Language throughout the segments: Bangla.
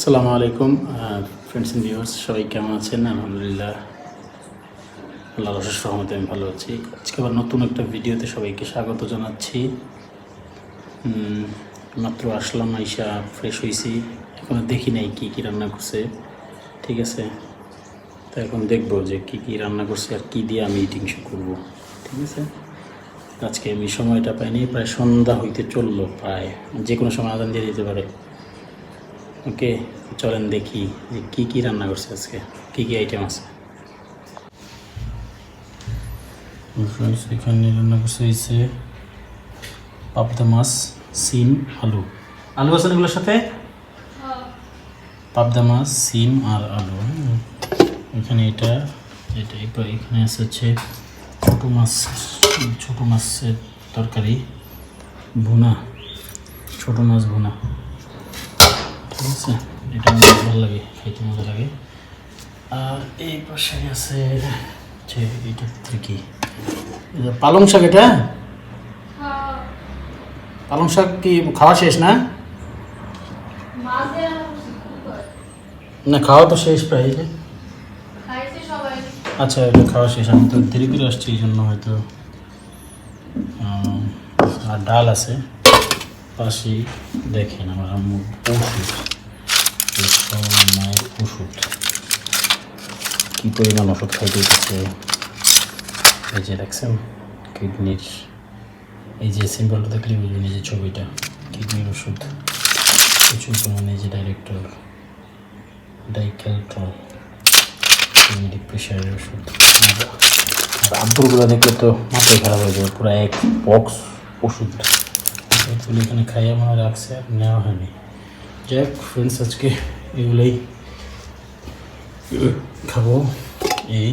আসসালামু আলাইকুম ফ্রেন্ডস এন্ড ভিউয়ার্স সবাই কেমন আছেন? আলহামদুলিল্লাহ আল্লাহ রসের সহমতে আমি ভালো আছি। আজকে আবার নতুন একটা ভিডিওতে সবাইকে স্বাগত জানাচ্ছি। মাত্র আসলাম, আইসা ফ্রেশ হয়েছি এখনও দেখি নাই কী কী রান্না করছে, ঠিক আছে? তো এখন দেখব যে কী কী রান্না করছে আর কী দিয়ে আমি ইটিং শো করব, ঠিক আছে? আজকে আমি সময়টা পাইনি, প্রায় সন্ধ্যা হইতে চলল, প্রায়। যে কোনো সময় আদান দিয়ে দিতে পারে। ওকে চলেন দেখি যে কী কী রান্না করছে আজকে, কী কী আইটেম আছে। এখানে রান্না করছে হয়েছে পাবদা মাছ, সিম, আলু। আলু আছে এগুলোর সাথে? পাবদা মাছ, সিম আর আলু। এখানে এটা এটা এখানে আছে হচ্ছে ছোটো মাছ, ছোটো মাছের তরকারি, ভুনা, ছোটো মাছ ভুনা। ঠিক আছে এটা আমার ভালো লাগে খাইতে মজা লাগে। আর এই পাশে আছে যে এটা কি? পালং শাক এটা? পালং শাক কি খাওয়া শেষ না? না খাওয়া তো শেষ প্রায় যে। আচ্ছা এটা খাওয়া শেষ আমি তো দেরি করে আসছি এই জন্য হয়তো আর ডাল আছে। পাশেই দেখেন আমার আম্মু ওষুধ মায়ের ওষুধ। কী পরিমাণ ওষুধ খাইতে দিতেছে এই যে দেখছেন, কিডনির, এই যে সিম্বলটা দেখলে বুঝবেন, এই যে ছবিটা, কিডনির ওষুধ। প্রচুর পরিমাণে যে ডাইরেক্টর ডাইক্যালট্রল কিডনি প্রেশারের ওষুধ। আর আব্বুরগুলো দেখলে তো মাথায় খারাপ হয়ে যাবে, পুরো এক বক্স ওষুধ। এগুলো এখানে খাইয়ে মনে রাখছে, আর নেওয়া হয়নি। যাই হোক ফ্রেন্ডস আজকে এগুলোই খাব। এই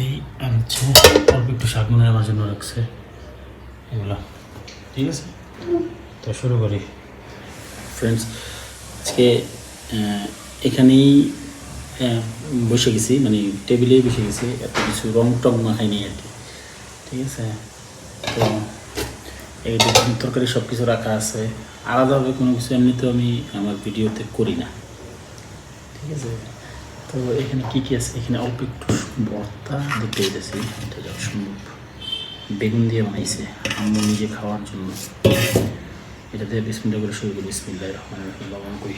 এই হচ্ছে অল্প একটু শাক মনে আমার জন্য রাখছে। এগুলো। ঠিক আছে? তো শুরু করি। ফ্রেন্ডস আজকে এখানেই বসে গেছি মানে টেবিলেই বসে গেছি, এত কিছু রং টং মাখাইনি আর কি। ঠিক আছে? তো এই দেখুন তরকারি সব কিছু রাখা আছে, আলাদাভাবে কোনো কিছু এমনিতেও আমি আমার ভিডিওতে করি না। ঠিক আছে? তো এখানে কী কী আছে? এখানে অল্প একটু ভর্তা দেখতে পেয়েছি এটা যা সম্ভব। বেগুন দিয়ে বানাইছে, আম্মু নিজে খাওয়ার জন্য। এটা দিয়ে বিসমিল্লা করে শুরু করি বিসমিল্লা রহমান করি।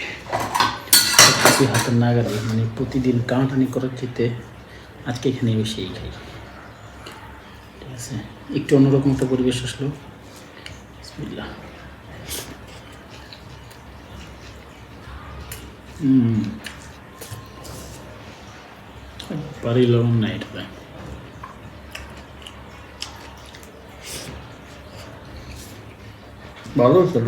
সবকিছু হাতের নাগালে মানে প্রতিদিন টানাটানি করার ক্ষেত্রে আজকে এখানে বেশি খাই। ঠিক আছে? একটু অন্যরকম একটা পরিবেশ আসলো। বিসমিল্লাহ হুম পারি লবণ নাই এটা ভালো হচ্ছে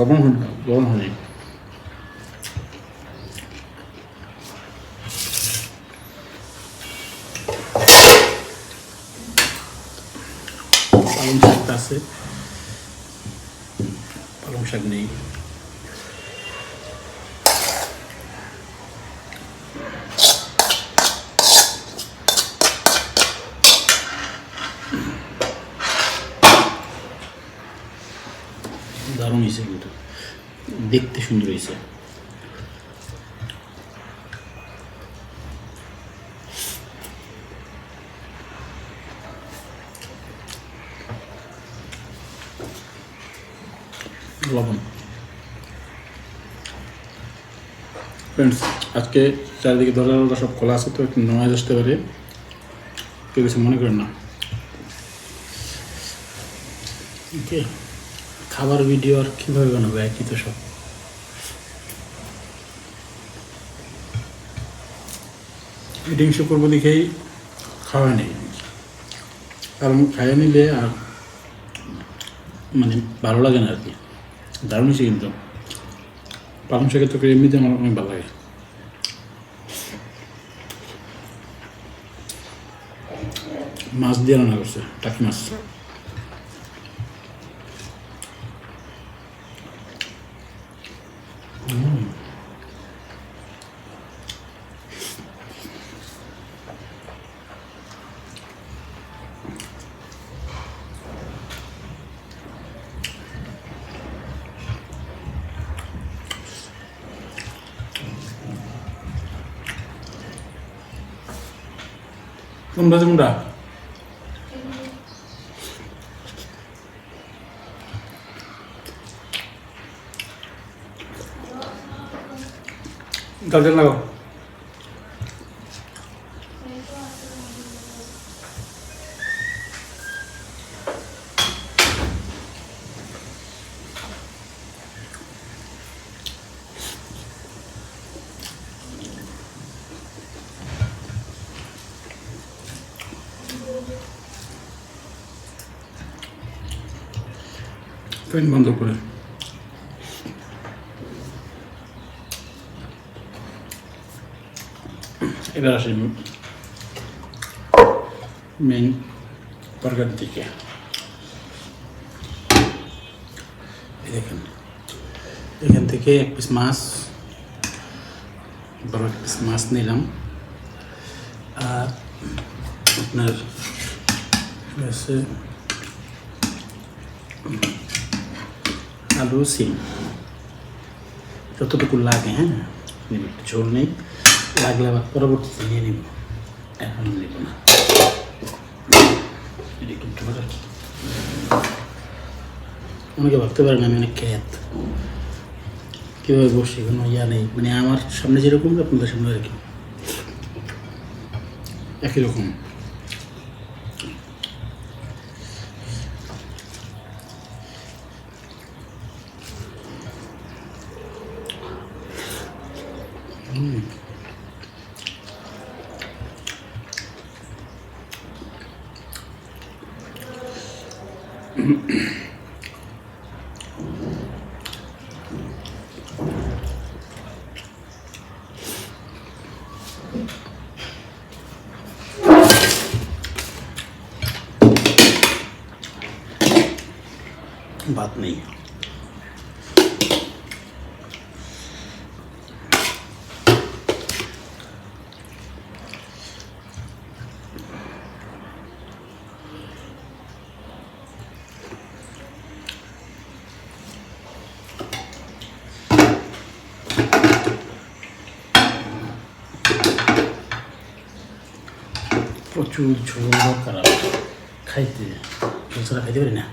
লবণ হয়নি লবণ হয়নি পালং শাকটা আছে পালং শাক নেই। দারুণ হয়েছে কিন্তু দেখতে সুন্দর হয়েছে। লবণ। ফ্রেন্ডস আজকে চারিদিকে দরজা সব খোলা আছে, তো একটু নয়েজ আসতে পারে। কেউ কিছু মনে করেন না। খাবার ভিডিও আর কীভাবে বানাবো? একই তো সব। এডিং শো করব দেখেই খাওয়া নেই। কারণ খাইয়ে নিলে আর মানে ভালো লাগে না আর কি। দারুণ হয়েছে কিন্তু। পালং শাকের তরকারি এমনিতে আমার অনেক ভালো লাগে। মাছ দিয়ে রান্না করছে, টাকি মাছ। কোনটা কোনটা গাজর লাগাও। ফ্যান বন্ধ করে। এবার আসি মেইন তরকারির দিকে দেখেন, এখান থেকে এক পিস মাছ, বড় এক পিস মাছ নিলাম। আর আপনার আছে আলু সিম যতটুকু লাগে হ্যাঁ? নিব, একটু ঝোল নেই। লাগলে আবার পরবর্তীতে নিয়ে নিব। এখন নিব না। অনেকে ভাবতে পারেন আমি অনেক খ্যাত। কীভাবে বসি, কোনো ইয়া নেই। মানে আমার সামনে যেরকম, আপনাদের সামনে এরকম একই রকম। बात नहीं है। প্রচুর ঝোল খারাপ খাইতে। ঝোল ছাড়া খাইতে পারি না?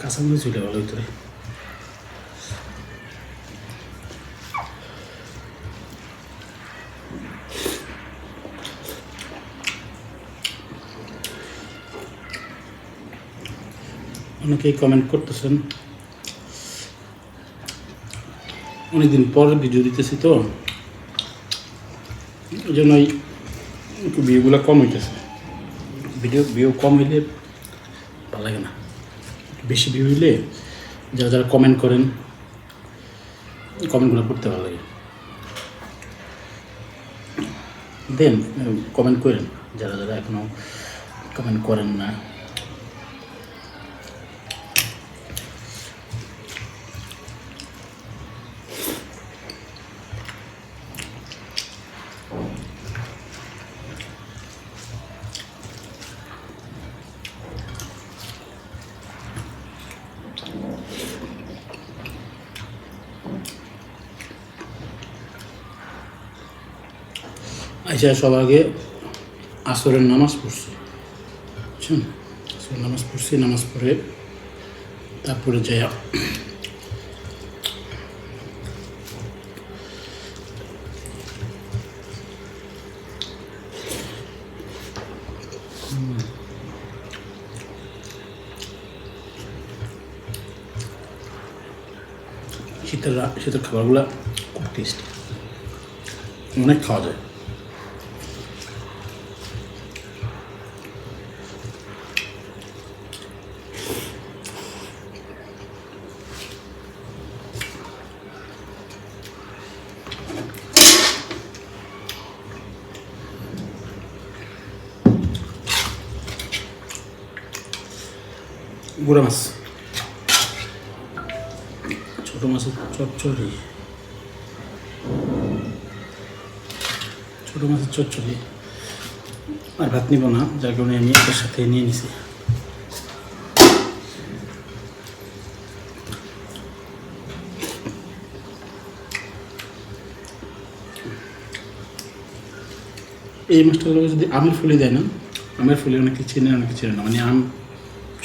কাঁচামরিচ চলে ভালো ভিতরে। অনেকেই কমেন্ট করতেছেন। অনেকদিন পর ভিডিও দিতেছি তো। এই জন্যই ভিউগুলো কম হইতেছে। ভিডিও ভিউ কম হইলে ভালো লাগে না। বেশি ভিউ হইলে যারা যারা কমেন্ট করেন কমেন্টগুলো পড়তে ভালো লাগে। দেন কমেন্ট করেন। যারা যারা এখনও কমেন্ট করেন না আচ্ছা সব আগে আসরের নামাজ পড়ছি। বুঝছেন? আসরের নামাজ পড়ছি, নামাজ পড়ে তারপরে যাই শীতের শীতের খাবারগুলো খুব টেস্টি অনেক খাওয়া যায়। গুড়া মাছ ছোটো মাছের চচ্চড়ি। ছোটো মাছের চচ্চড়ি। আর ভাত নিব না যার কারণে আমি এটার সাথে নিয়ে নিছি। এই মাছটার লগে যদি আমের ফুলি দেয় না আমের ফুলি অনেকে চেনে অনেকে চেনে না। মানে আম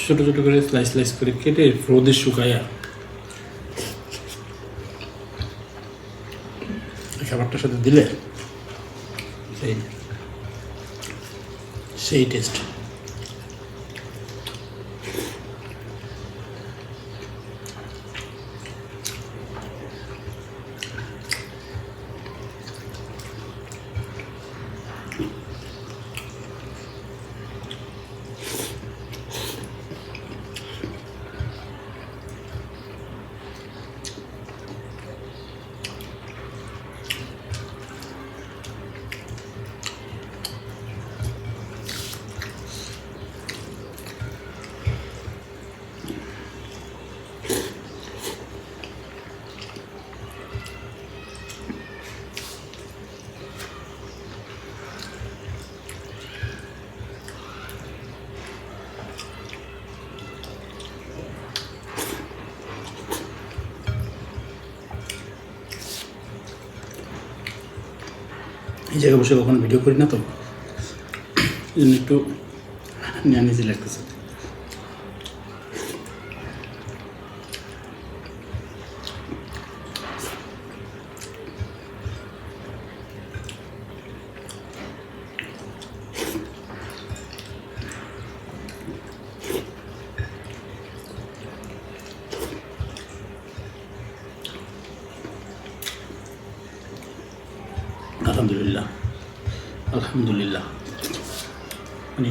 ছোটো ছোট করে স্লাইস স্লাইস করে কেটে রোদে শুকাইয়া খাবারটার সাথে দিলে সেই সেই টেস্ট এই জায়গায় বসে কখনো ভিডিও করি না তো? একটু নিয়ে নিজে লাগতেছে আলহামদুলিল্লাহ। মানে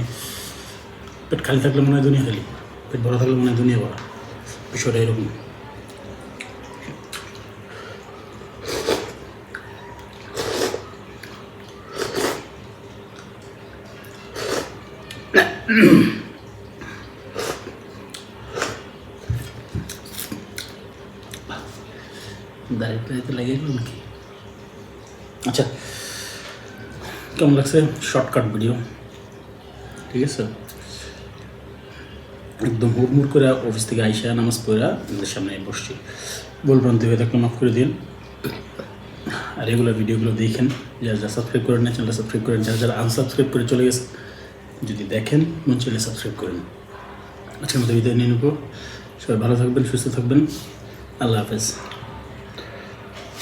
পেট খালি থাকলে মনে হয় দুনিয়া খালি পেট ভরা থাকলে মনে হয় দুনিয়া ভরা বিষয়টা এরকম। দাঁড়িয়ে লেগে গেল নাকি আচ্ছা কেমন লাগছে শর্টকাট ভিডিও ঠিক আছে? একদম হুড়মুড় করে অফিস থেকে আইসা নামাজ পড়া আমাদের সামনে বসছি। ভুলভ্রান্তি হয়ে থাকলে মাফ করে দিন। আর এগুলো ভিডিওগুলো দেখেন যারা যারা সাবস্ক্রাইব করেন না চ্যানেলটা সাবস্ক্রাইব করেন। যারা যারা আনসাবস্ক্রাইব করে চলে গেছে যদি দেখেন মন চলে সাবস্ক্রাইব করেন। আজকের মতো বিদায় নিয়ে নেব। সবাই ভালো থাকবেন সুস্থ থাকবেন। আল্লাহ হাফেজ।